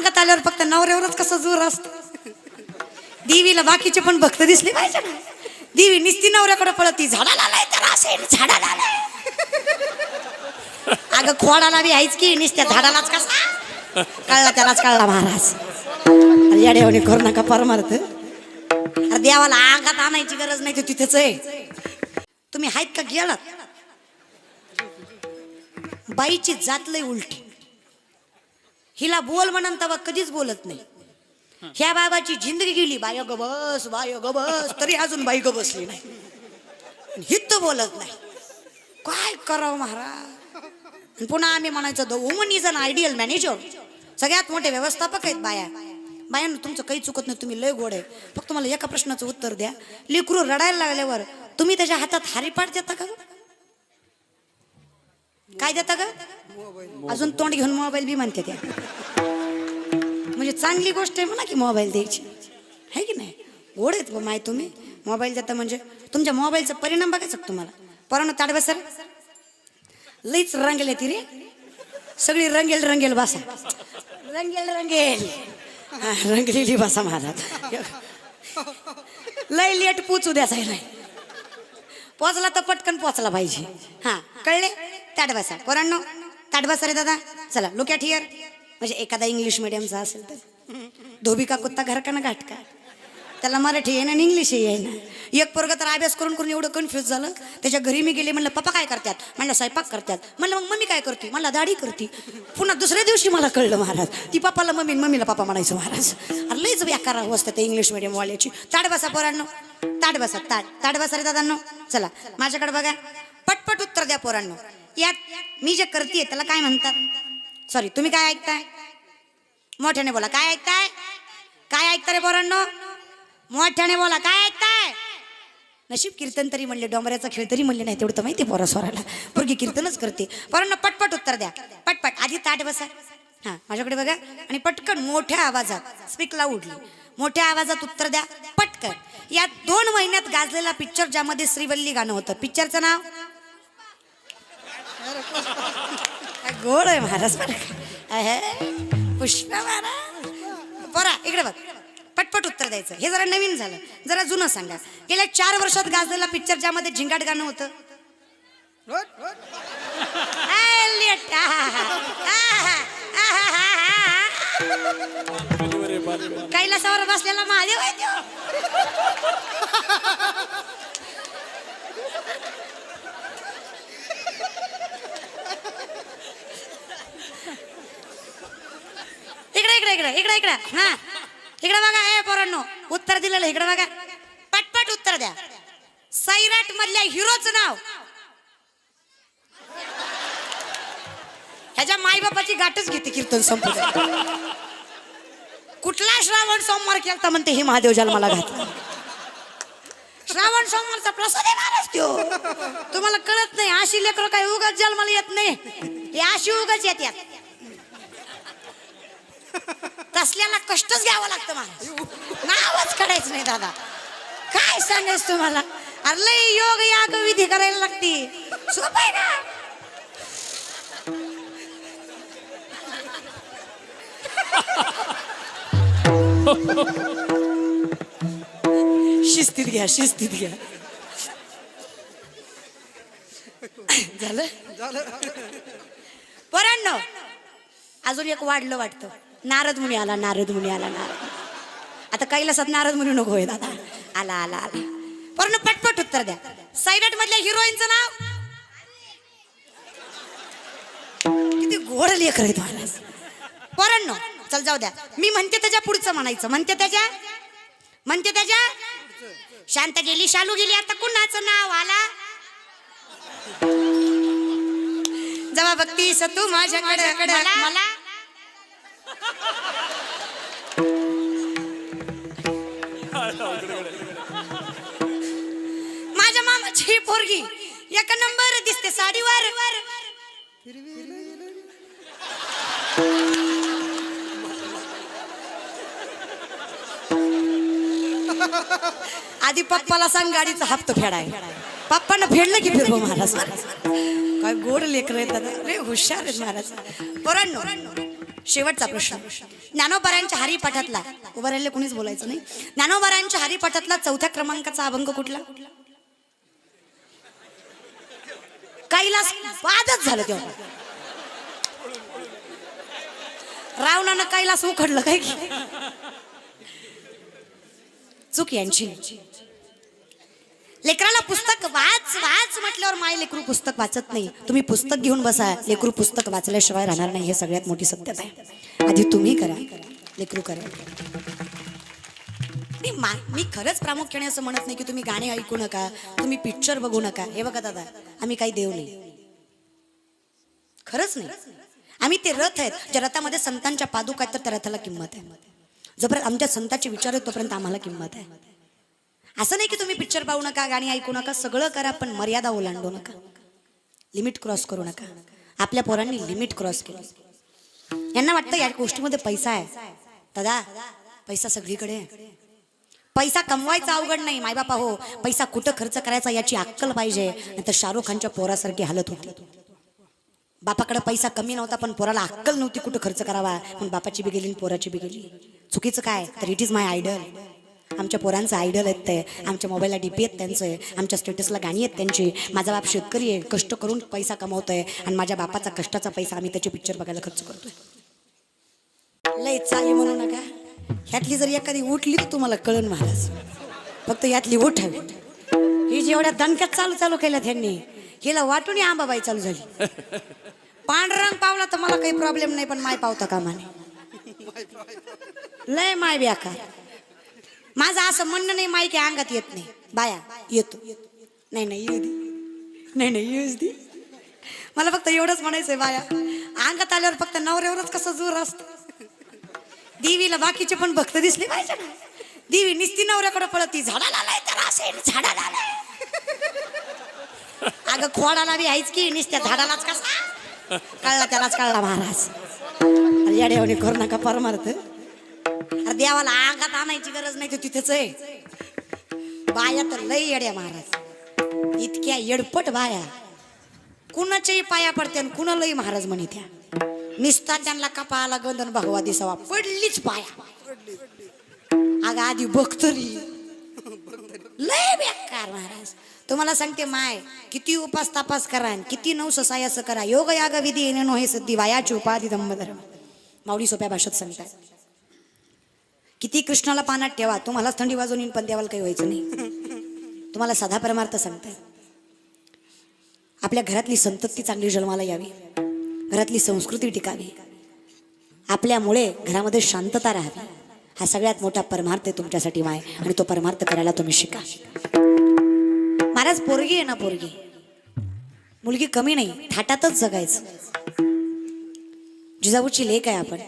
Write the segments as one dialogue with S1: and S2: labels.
S1: अंगात आल्यावर फक्त नवऱ्यावरच कसं जोर असत. देवीला बाकीचे पण भक्त दिसले पाहिजे ना. देवी निस्ती नवऱ्याकडे पळत झाडाला आलाय तर असेल झाडाला आलाय. अगं खोडाला बी आहेच की निस्त्या झाडालाच कसा? कळला त्यालाच कळला महाराज. अरे करू नका परमार्थ. अरे देवाला अंगात आणायची गरज नाही तिथेच आहे. तुम्ही आहेत का गेलात? बाईची जात लय उलटी. हिला बोल म्हणन तेव्हा कधीच बोलत नाही. ह्या बाबाची जिंदगी गेली बाय ग बस बाय ग बस तरी अजून बाई ग बसली नाही. हित बोलत नाही. काय करावं महाराज? आणि पुन्हा आम्ही म्हणायचं the woman is an ideal manager सगळ्यात मोठे व्यवस्थापक आहेत बाया. बायानं तुमचं काही चुकत नाही तुम्ही लय गोड आहे. फक्त मला एका प्रश्नाचं उत्तर द्या. लेकरू रडायला लागल्यावर तुम्ही त्याच्या हातात हारी हारीपाट देता का काय देता ग? अजून तोंड घेऊन मोबाईल बी म्हणते त्या. म्हणजे चांगली गोष्ट आहे म्हणा की मोबाईल द्यायची. आहे की नाही? गोड आहेत माय तुम्ही. मोबाईल देता म्हणजे तुमच्या मोबाईलचा परिणाम बघायचा तुम्हाला? पोरांनो ताड सर लईच रंगेल ती रे. सगळी रंगेल रंगेल बसा. रंगेल रंगेल. रंगलेली बसा महाराज. लय लेट पोचू द्यायचा नाही पोचला तर पटकन पोचला पाहिजे. हा कळले? ताट बसा पोरांनो ताट बसा रे दादा. चला लुक ॲट हिअर म्हणजे एखादा इंग्लिश मिडियमचा असेल तर. धोबी का कुत्ता घर का ना घाट का त्याला मराठी येईन आणि इंग्लिश येईना. एक पोरग तर अभ्यास करून करून एवढं कन्फ्युज झालं. त्याच्या घरी मी गेले म्हणलं पप्पा काय करतात? म्हणलं स्वयंपाक करतात. म्हणलं मग मम्मी काय करते? मला दाढी करते. पुन्हा दुसऱ्या दिवशी मला कळलं महाराज. ती पप्पाला मम्मी मम्मीला पप्पा म्हणायचं महाराज अरे लईच व्याकार असतं ते इंग्लिश मिडियम वाल्याची. ताट बसा पोरांनो. ताट बसा ताट ताट बसा रे दादांनो. चला माझ्याकडे बघा. पटपट उत्तर द्या पोरांनो. यात मी जे करते त्याला काय म्हणतात? सॉरी तुम्ही काय ऐकताय? मोठ्याने बोला काय ऐकताय? काय ऐकता रे पोरांनो? मोठ्याने बोला काय ऐकताय? नशीब कीर्तन तरी म्हणले डोंबऱ्याचा खेळ तरी म्हणले नाही तेवढं तर माहिती पोरा स्वराला. पोरगी कीर्तनच करते. पोरांना पटपट उत्तर द्या. पटपट आधी ताट बसा. हा माझ्याकडे बघा. आणि पटकन मोठ्या आवाजात स्पीक लाऊडली मोठ्या आवाजात उत्तर द्या. पटकन. या दोन महिन्यात गाजलेला पिक्चर ज्यामध्ये श्रीवल्ली गाणं होतं. पिक्चरचं नाव? गोड आहे महाराज बरं का. महाराज. बरा इकडे बघ. पटपट उत्तर द्यायचं. हे जरा नवीन झालं. जरा जुनं सांगा. गेल्या चार वर्षात गाजलेला पिक्चर ज्यामध्ये झिंगाट गाणं होतं. लेट. कैलासावर बसलेला महादेव आहे इकडे इकडे इकडे इकडे इकडे. हा. इकडे बघा हे पोरांनो. उत्तर दिलेलं इकडे बघा. पटपट उत्तर द्या. सैराट मधल्या हिरोचं नाव. ह्याच्या मायबापाची गाठच घेते कीर्तन संपत कुठला श्रावण सोमवार केलता म्हणते हे महादेव जन्माला घातला. श्रावण सोमवारचा प्रसाद येणारच तो तुम्हाला कळत नाही अशी लेकरं काही उगाच जन्माला येत नाही. हे अशी उगाच येतात तसल्याला कष्टच घ्यावं लागतं महाराज नावच काढायचं नाही दादा. काय सांगायच तुम्हाला? अरे लय योग याग विधी करायला लागते. सोपं आहे ना? शिस्तीत घ्या शिस्तीत घ्या. झालं. पोरांनो अजून एक वाढलं वाटतं. नारद मुनी आला नारद मुनी आला नारद आता कैलासात नारद मुनी नको होय दादा. आला आला आला. पण पटपट उत्तर द्या. सायनाट मधल्या हिरोईनचं नाव? किती गोड लेकर आहेत महाराज पोरांनो चल जाऊ द्या. मी म्हणते त्याच्या पुढचं म्हणायचं. म्हणते त्याच्या? म्हणते त्याच्या? शांत गेली शालू गेली. आता कुणाचं नाव आला? जेव्हा बघतीस तू माझ्याकडे? मला? माझ्या मामाची ही पोरगी एक नंबर दिसते साडीवर. आधी पप्पाला सांग गाडीचा हप्ता फेडाय. पप्पानं फेडलं की फिरव महाराज. काय गोड लेकर आहेत रे हुशार आहेत महाराज. परण शेवटचा प्रश्न. ज्ञानोबारांच्या हरिपाठातला उभं राहिले कोणीच बोलायचं नाही. ज्ञानोबारांच्या हरिपाठातला चौथ्या क्रमांकाचा अभंग कुठला? कैलास वादच झालं तेव्हा. रावणानं कैलास उखडलं काय चूक यांची. लेकराला पुस्तक वाच वाच म्हटल्यावर माय लेकरू पुस्तक वाचत नाही. तुम्ही पुस्तक घेऊन बसा. लेकरू पुस्तक वाचल्याशिवाय राहणार नाही. हे सगळ्यात मोठी सत्यता आहे. आधी तुम्ही करा. लेकरू करा. नाही, मा- मी खरंच प्रामुख्याने असं म्हणत नाही की तुम्ही गाणे ऐकू नका. तुम्ही पिक्चर बघू नका. हे बघा दादा आम्ही काही देव नाही. खरंच नाही. आम्ही ते रथ आहेत. ज्या रथामध्ये संतांच्या पादुका आहेत तर त्या रथाला किंमत आहे. जोपर्यंत आमच्या संताचे विचार आहेत तोपर्यंत आम्हाला किंमत आहे. असं नाही की तुम्ही पिक्चर पाहू नका गाणी ऐकू नका सगळं करा पण मर्यादा ओलांडू नका. लिमिट क्रॉस करू नका. आपल्या पोरांनी लिमिट क्रॉस केलं. यांना वाटतं या गोष्टीमध्ये पैसा आहे. दादा पैसा सगळीकडे आहे. पैसा कमवायचा अवघड नाही मायबापा हो. पैसा कुठं खर्च करायचा याची अक्कल पाहिजे. नंतर तर शाहरुख खानच्या पोरासारखी हालत होती. बापाकडे पैसा कमी नव्हता पण पोराला अक्कल नव्हती कुठं खर्च करावा. पण बापाची बी गेली आणि पोराची बी गेली. चुकीचं काय? तर इट इज माय आयडल आमच्या पोरांचं आयडल आहेत ते. आमच्या मोबाईलला डीपी आहेत त्यांचं. आमच्या स्टेटसला गाणी आहेत त्यांची. माझा बाप शेतकरी आहे कष्ट करून पैसा कमवतोय आणि माझ्या बापाचा कष्टाचा पैसा आम्ही त्याचे पिक्चर बघायला खर्च करतोय. लय चाली म्हणू नका. ह्यातली जर एखादी उठली तर तुम्हाला कळण महाराज. फक्त यातली उठावी ही जेवढ्या दणक्यात चालू चालू केल्या त्यांनी हिला वाटून आंबाबाई चालू झाली. पांढरंग पावला तर मला काही प्रॉब्लेम नाही पण माय पावता कामाने. लय माय व्याकार माझं असं म्हणणं नाही माय की अंगात येत नाही. बाया येतो. नाही नाही येऊ दे. नाही नाही येऊच दे. मला फक्त एवढंच म्हणायचंय बाया. अंगात आल्यावर फक्त नवऱ्यावरच कसं जोर असतं. देवीला बाकीचे पण भक्त दिसले पाहिजे ना. देवी निस्ती नवऱ्याकडे पळती झाडाला आलाय तर असेल झाडाला आलाय. अगं खोडाला बी आहेच की निस्त्या झाडालाच कसा? कळला त्यालाच कळला महाराज. अरे या करू नका परमार्थ. अरे देवाला अंगात आणायची गरज नाही तर तिथेच आहे. बाया तर लय येड्या महाराज. इतक्या येडपट बाया. कुणाच्याही पाया पडते आणि कुणालाही महाराज म्हणे त्या निसता त्यांना कपाळाला गंधन भगवा दिसावा. पडलीच पाया अग आधी बघतरी लय बेकार महाराज. तुम्हाला सांगते माय किती उपास तपास करा आणि किती नऊ असं करा. योग याग विधी येणे नो हे सिद्धी वायाची उपाधी धर्म माऊली सोप्या भाषेत सांगतात. किती कृष्णाला पानात ठेवा तुम्हालाच थंडी वाजून येईन पण देवाला काही व्हायचं नाही. तुम्हाला साधा परमार्थ सांगताय. आपल्या घरातली संतती चांगली जन्माला यावी. घरातली संस्कृती टिकावी. आपल्यामुळे घरामध्ये शांतता राहावी. हा सगळ्यात मोठा परमार्थ आहे तुमच्यासाठी माय आणि तो परमार्थ करायला तुम्ही शिका. महाराज पोरगी आहे ना पोरगी? मुलगी कमी नाही थाटातच जगायचं. जिजाऊची लेख आहे आपण.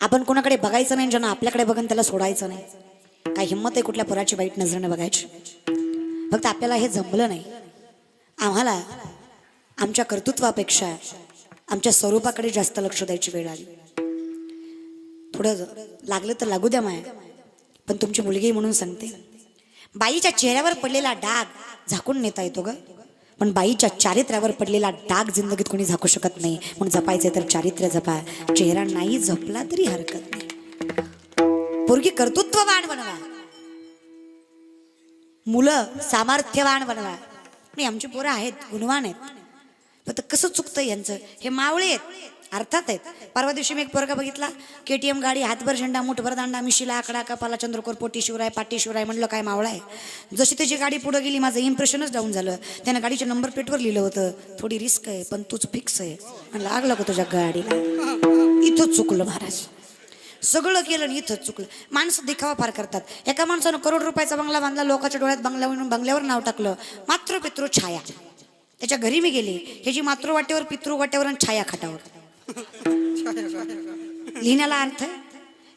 S1: आपण कोणाकडे बघायचं नाही ज्यांना आपल्याकडे बघून त्याला सोडायचं नाही. काय हिंमत आहे कुठल्या पुराची वाईट नजरेने बघायची? फक्त आपल्याला हे जमलं नाही. आम्हाला आमच्या कर्तृत्वापेक्षा आमच्या स्वरूपाकडे जास्त लक्ष द्यायची वेळ आली. थोडं लागलं तर लागू द्या माया पण तुमची मुलगी म्हणून सांगते. बाईच्या चेहऱ्यावर पडलेला डाग झाकून नेता येतो ग. पण बाईच्या चारित्र्यावर पडलेला डाग जिंदगीत कोणी झाकू शकत नाही. म्हणून जपायचे तर चारित्र्य जपा. चेहरा नाही जपला तरी हरकत नाही. पोरगी कर्तृत्ववान बनवा. मुलं सामर्थ्यवान बनवा. नाही आमची पोरं आहेत गुणवान आहेत. तर कसं चुकतं यांचं? हे मावळे आहेत. अर्थात आहेत. परवा दिवशी मी एक पोरगा बघितला के टी एम गाडी हातभर झेंडा मुठभर दांडा मिशीला आकडा कपाला चंद्रकोर पोटी शिवराय पाटी शिवराय म्हणलं काय मावळा आहे. जशी त्याची गाडी पुढे गेली माझं इम्प्रेशनच डाऊन झालं. त्यानं गाडीच्या नंबर प्लेटवर लिहिलं होतं थोडी रिस्क आहे पण तूच फिक्स आहे. आणि लागलं का तुझ्या गाडीला. इथंच चुकलं महाराज. सगळं केलं आणि इथंच चुकलं. माणसं दिखावा फार करतात. एका माणसानं करोड रुपयाचा बंगला बांधला लोकांच्या डोळ्यात बंगल्यावर बंगल्यावर नाव टाकलं. मात्र पितृ छाया. त्याच्या घरी मी गेले. ह्याची मातृ वाटेवर पितृ आणि छाया खाटावर लिहिण्याला अर्थ?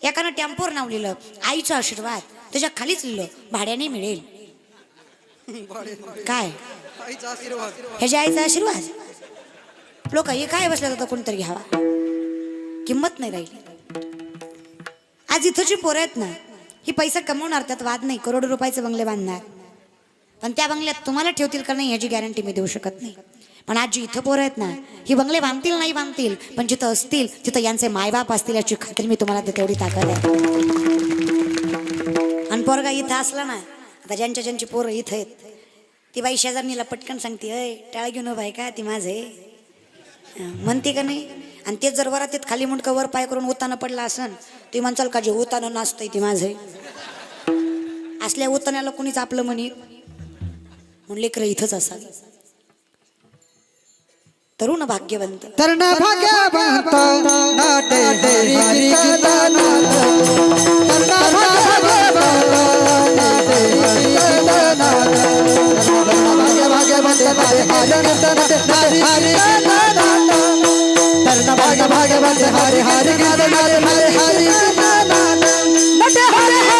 S1: एकानं टेम्पोर नाव लिहिलं आईचा आशीर्वाद त्याच्या खालीच लिहिलं भाड्याने मिळेल. काय? ह्याच्या आईचा आशीर्वाद? लोक हे काय बसल्या जातं कोणतरी घ्यावा? किंमत नाही राहिली. आज इथंची पोरं आहेत ना ही पैसा कमवणार त्यात वाद नाही करोडो रुपयाचे बंगले बांधणार. पण त्या बंगल्यात तुम्हाला ठेवतील का नाही ह्याची गॅरंटी मी देऊ शकत नाही. पण आजी इथं पोरं आहेत ना ही बंगले बांधतील नाही बांधतील पण जिथं असतील तिथं यांचे मायबाप असतील याची खात्री मी तुम्हाला तेवढी ताकद आहे. आणि पोरगा इथं असला ना आता ज्यांच्या ज्यांची पोरं इथं आहेत ती बाई शेजारणीला पटकन सांगते अय टाळ घेऊन बाई आहे का ती माझं म्हणते का नाही? आणि तेच जर वरातीत खाली मुंडकं वर पाय करून उतानं पडला असन ती म्हणचाल का जे उतानं नाचतंय ती माझं असल्या उतान्याला कोणीच आपलं म्हणे म्हणून लेकरं इथंच असाल तरुण भाग्यवंत
S2: तरण भाग्यवंत नाटे हरी कीर्तन तरण भाग्यवंत भाग्य भाग्यवंत हरी हरी भाग्य भाग्यवंत हरी हरी नटे हरी हरी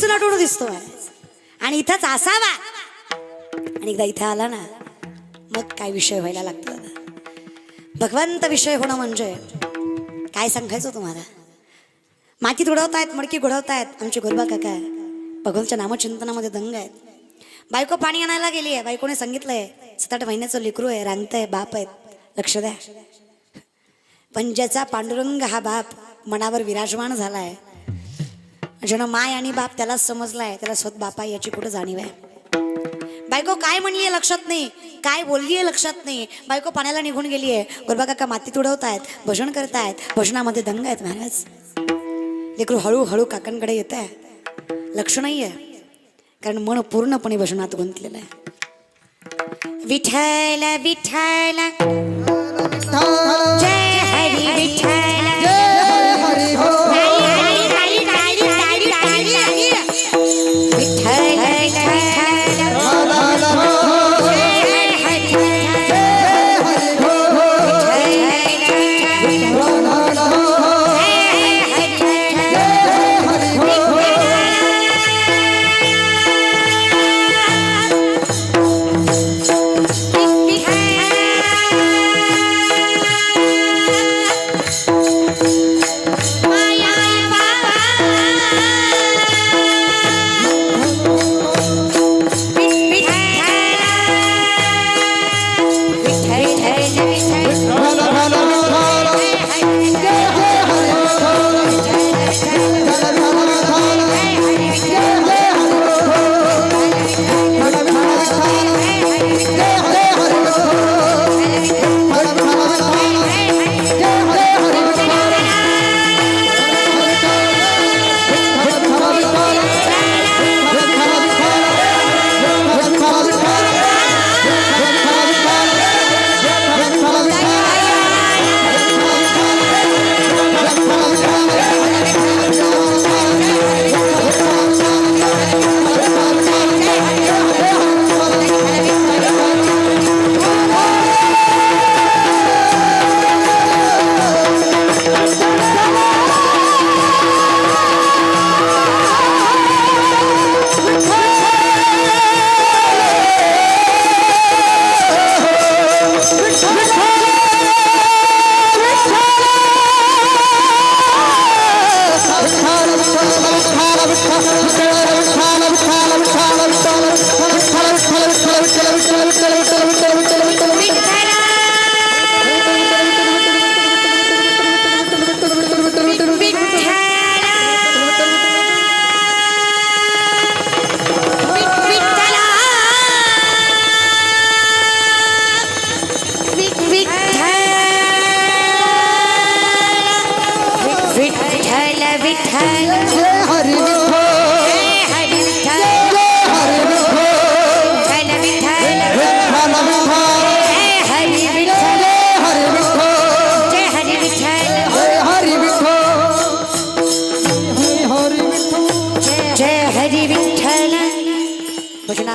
S1: चुना नटून दिसतोय. आणि इथंच असावा. आणि एकदा इथं आला ना मग काय विषय व्हायला लागतो भगवंत विषय होणं म्हणजे काय सांगायचं तुम्हाला? मातीत उडवतायत मडकी घुडवतायत आमचे गुरुबा काका भगवंतच्या नामचिंतनामध्ये दंग आहेत. बायको पाणी आणायला गेली आहे बायकोने सांगितलंय सात आठ महिन्याचं लेकरू आहे रांगतंय बाप आहेत. लक्ष द्या. पण ज्याचा पांडुरंग हा बाप मनावर विराजमान झालाय ज्यानं माय आणि बाप त्यालाच समजलाय त्याला स्वत बापा याची कुठं जाणीव आहे? बायको काय म्हणली आहे लक्षात नाही काय बोलली आहे लक्षात नाही. बायको पाण्याला निघून गेली आहे गोरबा काका मातीत उडवतायत भजन करतायत भजनामध्ये दंग आहेत महाराज. लेकरू हळूहळू काकांकडे येत आहे लक्ष नाही आहे कारण मन पूर्णपणे भजनात गुंतलेलं आहे. विठ्ठल विठ्ठल. जय हरी विठ्ठल.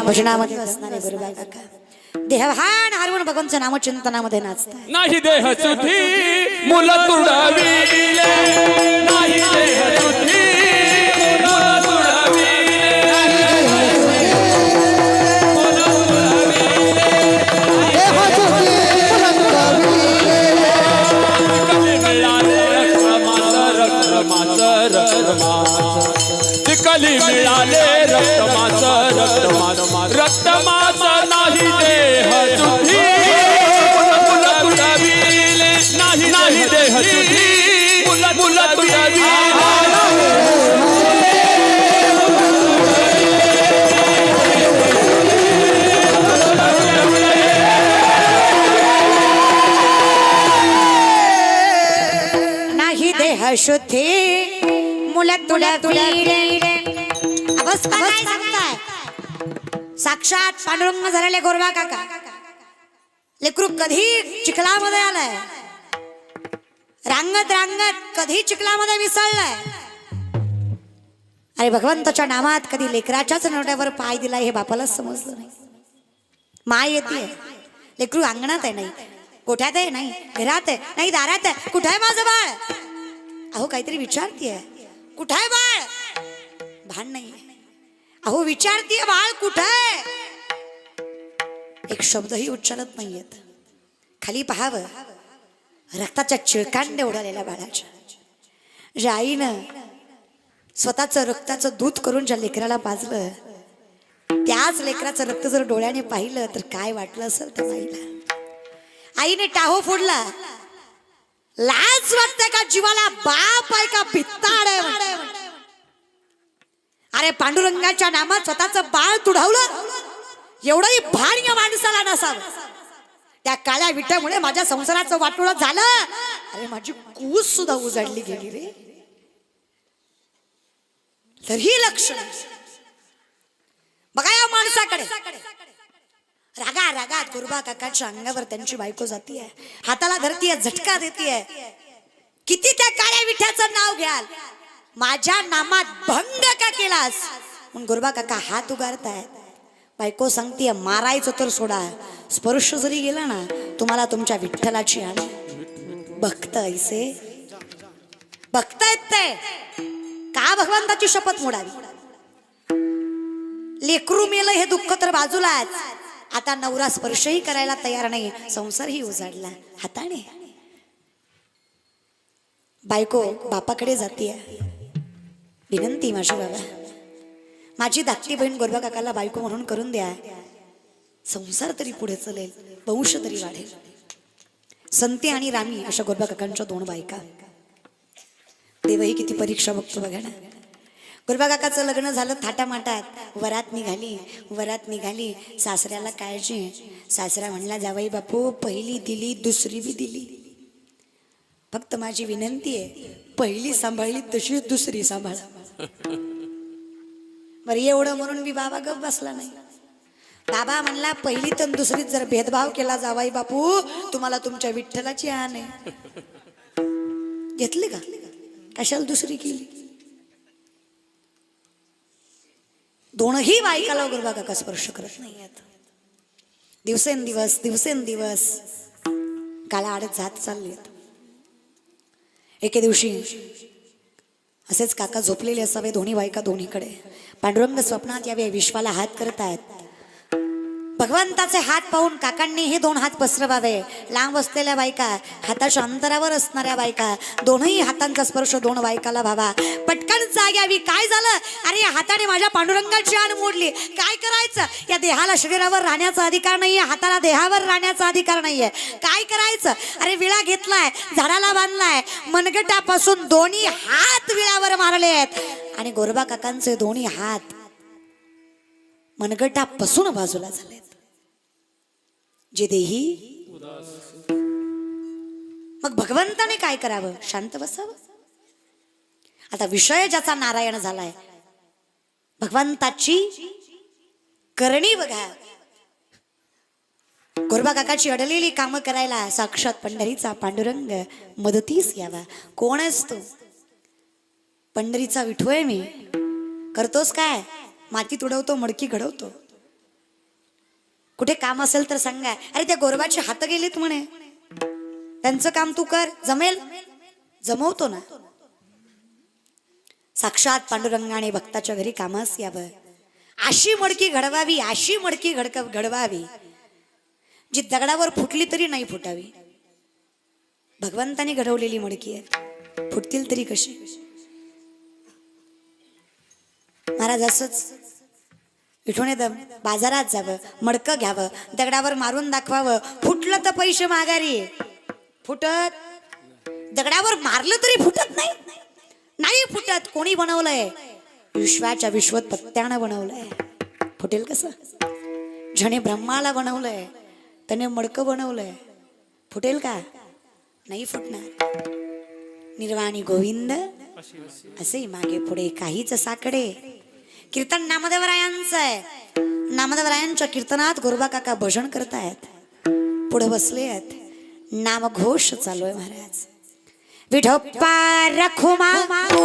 S1: भजनामध्ये असणारे गुरुबा काका. देहभान हरवून भगवंतच्या नामचिंतनामध्ये नाचताय.
S3: नाही देह सुधी मुलं तुडविले नाही देह सुधी
S1: साक्षात पांडुरंग झालेले गोरबा काका. लेकरू कधी चिखलामध्ये आलाय? रांगत रांगत कधी चिखलामध्ये मिसळलाय? अरे भगवंताच्या नामात कधी लेकराच्याच नोट्यावर पाय दिलाय हे बापालाच समजलं नाही. माय येते. लेकरू अंगणात आहे नाही. कोठ्यात आहे? नाही. घरात आहे. नाही दारात आहे. कुठं आहे माझं बाळ? अहो काहीतरी विचारतीये. कुठं आहे बाळ? भान नाही. अहो विचारतीये बाळ कुठं आहे एक शब्दही उच्चारत नाहीयेत. खाली पहावं. रक्ताच्या चिळकांडे उडालेल्या बाळाच्या. ज्या आईनं स्वतःचं रक्ताचं दूध करून ज्या लेकराला पाजलं त्याच लेकराचं रक्त जर डोळ्याने पाहिलं तर काय वाटलं असेल त्या आईला आईने टाहो फोडला. लाज वाटते का जीवाला? बाप आहे का भित्ताड आहे? अरे पांडुरंगाच्या नामात स्वतःचं बाळ तुडवलं एवढंही भान या माणसाला नसावं. त्या काळ्या विट्यामुळे माझ्या संसाराचं वाटोळ झालं. अरे माझी कूस सुद्धा उजाडली गेली रे. तरी लक्ष. बघा या माणसाकडे. रागा रागात गुरुबा काकाच्या अंगावर त्यांची बायको जातीये. हाताला धरतीये झटका देतीये. किती त्या काळ्या विठ्याचं नाव घ्याल. माझ्या नामात भंग का केलास? म्हणून गुरुबा काका हात उगारतायत बायको सांगतीये मारायचं तर सोडा. स्पर्श जरी गेला ना तुम्हाला तुमच्या विठ्ठलाची आणि. बघत ऐसे भक्त ते का भगवंताची शपथ मोडावी? लेकरू मेलं हे दुःख तर बाजूलाच. आता नवरा स्पर्शही करायला तयार नाही. संसारही उजाडला. हाताने. बायको बापाकडे जाते विनंती माझी बाबा. माझी धाकटी बहीण गोरबा काकाला बायको म्हणून करून द्या. संसार तरी पुढे चलेल. वंश तरी वाढेल. संते आणि रामी अशा गोरबा काकांच्या दोन बायका. देवही किती परीक्षा बघतो बघा ना. काकाचं लग्न झालं थाटामाटात. वरात निघाली वरात निघाली. सासऱ्याला काळजी. सासरा म्हणला जावाई बापू पहिली दिली दुसरी बी दिली. फक्त माझी विनंती आहे पहिली सांभाळली तशीच दुसरी सांभाळा. बरं एवढं म्हणून मी बाबा गप बसला नाही. बाबा म्हणला पहिली तर दुसरीत जर भेदभाव केला जावाई बापू तुम्हाला तुमच्या विठ्ठलाची आण आहे. घेतली का? कशाला दुसरी केली? दोनही बायकाला गुरबाकाका स्पर्श करत नाही आहेत दिवसेंदिवस दिवसेंदिवस काला आडत जात चालले एके दिवशी असेच काका झोपलेले असावे दोन्ही बायका दोन्हीकडे. पांडुरंग स्वप्नात यावे विश्वाला हात करत आहेत भगवंताचे हात पाहून काकांनी हे दोन हात पसरवावे. लांब असलेल्या बायका हाताच्या अंतरावर असणाऱ्या बायका दोनही हातांचा स्पर्श दोन बायकाला व्हावा. पटकन जाग्यावी काय झालं? अरे या हाताने माझ्या पांडुरंगाची आण मोडली. काय करायचं? या देहाला शरीरावर राहण्याचा अधिकार नाहीये हाताला देहावर राहण्याचा अधिकार नाहीये. काय करायचं? अरे विळा घेतलाय झाडाला बांधलाय. मनगटापासून दोन्ही हात विळावर मारले आहेत आणि गोरबा काकांचे दोन्ही हात मनगटापासून बाजूला झालेत. जे देही मग भगवंताने काय करावं? शांत बसावं. आता विषय ज्याचा नारायण झालाय भगवंताची करणी बघा. गोरबा काकाची अडलेली कामं करायला साक्षात पंढरीचा पांडुरंग मदतीस यावा. कोण असतो? पंढरीचा पंढरीचा विठोय मी. करतोस काय? माती तुडवतो मडकी घडवतो. कुठे काम असेल तर सांगा. अरे त्या गोरबाची हात गेलीत म्हणे. त्यांचं काम तू कर. जमेल? जमवतो ना. साक्षात पांडुरंगाने भक्ताच्या घरी कामास यावं. अशी मडकी घडवावी अशी मडकी घडक घडवावी. जी दगडावर फुटली तरी नाही फुटावी. भगवंताने घडवलेली मडकी आहे. फुटतील तरी कशी? महाराज असंच इथून येतं बाजारात जावं मडकं घ्यावं दगडावर मारून दाखवावं. फुटलं तर पैसे माघारी. फुटत? दगडावर मारलं तरी फुटत नाही. नाही फुटत. कोणी बनवलंय? विश्वाच्या विश्वत पत्त्यानं बनवलंय. फुटेल कसं? झणे ब्रह्माला बनवलंय त्याने मडकं बनवलंय. फुटेल का? नाही फुटणार. निर्वाणी गोविंद असे मागे पुढे काहीच साकडे. कीर्तन नामदेवरायांचं आहे. नामदेवरायांच्या कीर्तनात गोरबा काका भजन करतायत. पुढे बसले आहेत. नामघोष चालू आहे महाराज. विठोप्पा रखुमा. मा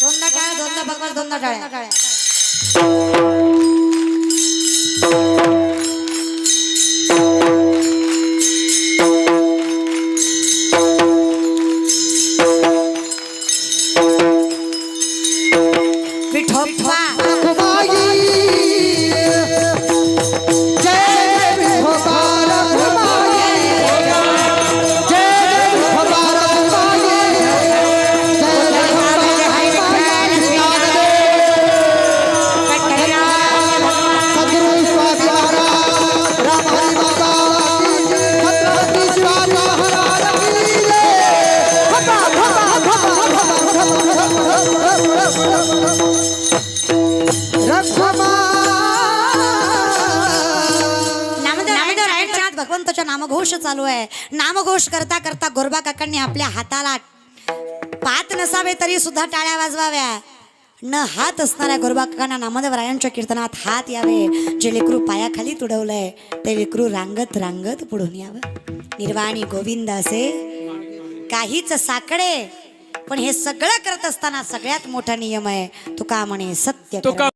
S1: दोनदा टाळ्या दोनदा भगवान दोनदा टाळ्या नामघोष चालू आहे. नामघोष करता करता गोरबा काकांनी आपल्या हाताला पात नसावे तरी सुद्धा टाळ्या वाजवाव्या. न हात असणाऱ्या गोरबा काकांना नामदेवरायांच्या कीर्तनात हात यावे. जे लेकरू पायाखाली तुडवलंय ते लेकरू रांगत रांगत पुढून यावं. निर्वाणी गोविंद असे काहीच साकडे पण हे सगळं करत असताना सगळ्यात मोठा नियम आहे तुका म्हणे सत्य